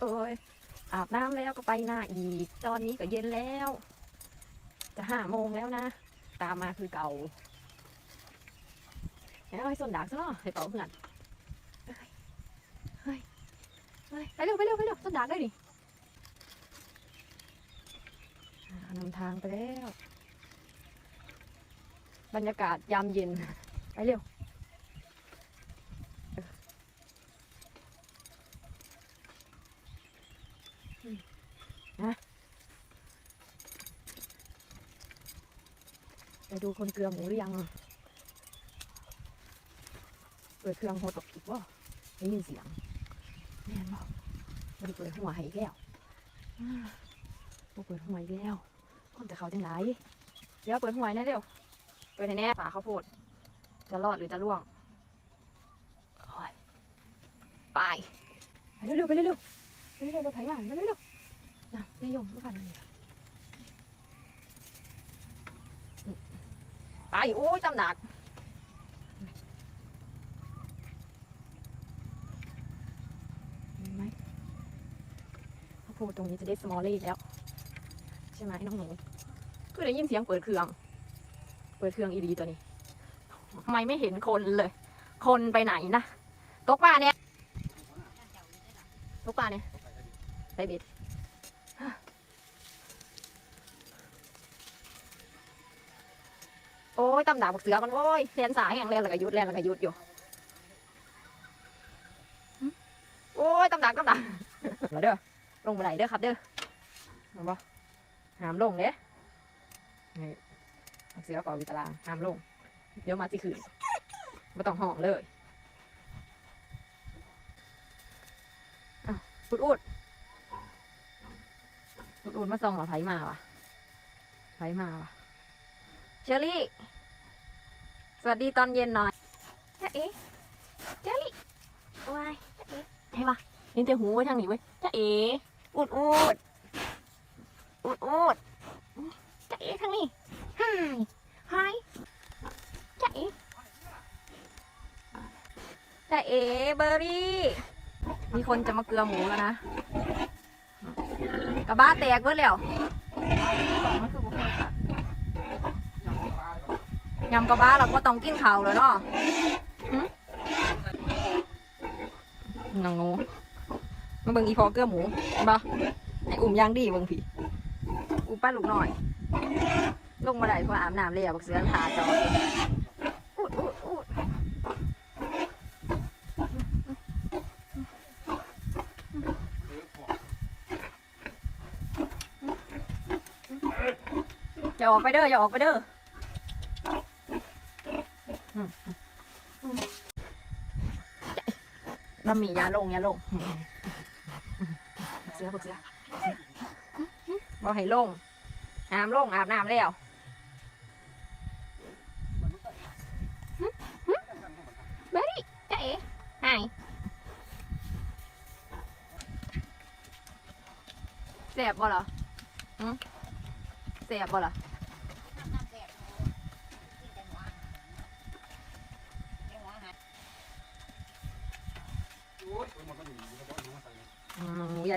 เอ้ยอาบน้ำแล้วก็ไปหน้าอีก ตอนนี้ก็เย็นแล้ว จะห้าโมงแล้วนะ ตามมาคือเก่าแล้วให้ส่วนดักซะเนาะให้เป่าเพื่อนเฮ้ยเฮ้ยไปเร็วไปเร็วไปเร็วส่วนดักได้ดินำทางไปแล้ว บรรยากาศยามเย็น ไปเร็ว ไปดูคนเกลือหมูหรือยังเปิดเครื่องโฮตกผิดว่าได้ยินเสียงแม่นบอกมันเปิดหัวห้อีกแล้วอ่าบ่เปิดหัวอีกแล้วคนจะเขาจังไรเดี๋ยวเปิดหัวให้แน่เร็วเปิดในแน่ฝาข้าโพด จะรอดหรือจะร่วงโอ้ยไปไปเร็วๆไปเร็วๆไปเร็วๆรถไถมาไปเร็วๆ นะนายมลูกพันนี่ไปโอ้ยจำหนักเห็นไหมพูดตรงนี้จะได้สมอลลี่แล้ว ใช่ไหมน้องหนูคือได้ยินเสียงเปิดเครื่อง เปิดเครื่องอีดีตัวนี้ทำไมไม่เห็นคนเลย คนไปไหนนะ ตกปลาเนี่ย ตกปลาเนี่ยไปบ็ด โอ้ยตำดาบกเสือมันโอ้ยเรียนสายแห่างเรียนแล้วก็ยุดเรียนแล้วก็ยุดอยู่โอ้ยตำดาบตำดาบมาเด้อลงมาไหลเด้อครับเด้อเห็นปะหามลงเด้นี่เสือก่อวิตารางหามลง เดี๋ยวมาสิคืนไม่ต้องห้องเลยอุดอุดอุดอุดมาส่องเหรอไผมาวะไผมาวะ เชอรี่ สวัสดีตอนเย็นหน่อยจ๊ะเอ๋เชอรี่วายจ๊ะเอ๋ใช่ปะเห็นแต่หูไว้ทางนี้เว้ยจ๊ะเอ๋อุดอุดอุดอุดจ๊ะเอ๋ทางนี้ฮายฮายจ๊ะเอ๋จ๊ะเอ๋เบอร์รี่ มีคนจะมาเกลือหมูแล้วนะกระบ้าแตกเบิดแล้วมันคือบุคคลค่ะ ยำกระบ้าเราก็ต้องกินข้าวแล้วเนาะหึนังงูมาเบิ่งอีพอเกลือหมูบ่ไออุ่มย่างดีเบิ่งผีอุป้าลูกหน่อย ลงมาได้พราะอาบน้ำเลยอะบักเสือทาจออุดอุดอุดอย่าออกไปเด้ออย่าออกไปเด้อ บะหมี่ยาลงยาลงเสือพวกเสือบอกให้ลงอาบลงอาบน้ำแล้วเบอร์รี่จ๊ะเอ๋ไฮเสียบบ่เหรอหืมเสียบบ่เหรอ ให้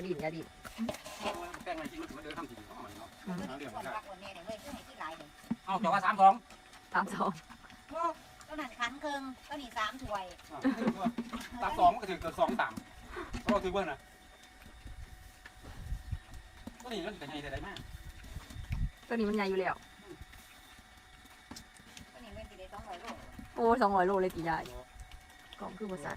ที่หลายเลยเอาจอว่าสามสองตามสองต้นนั้นขันเคิงต้นนี้สามถ้วยสามสองก็ถือเกิดสองสามเพราะถือเบิ้ลนะก็นี่มันเป็นไงแต่ได้มากตัวนี้มันใหญ่อยู่แล้วต้นนี้เป็นสีได้สองร้อยโลโอ้สองร้อยโลเลยกี่ได้กล่องคือบริษัท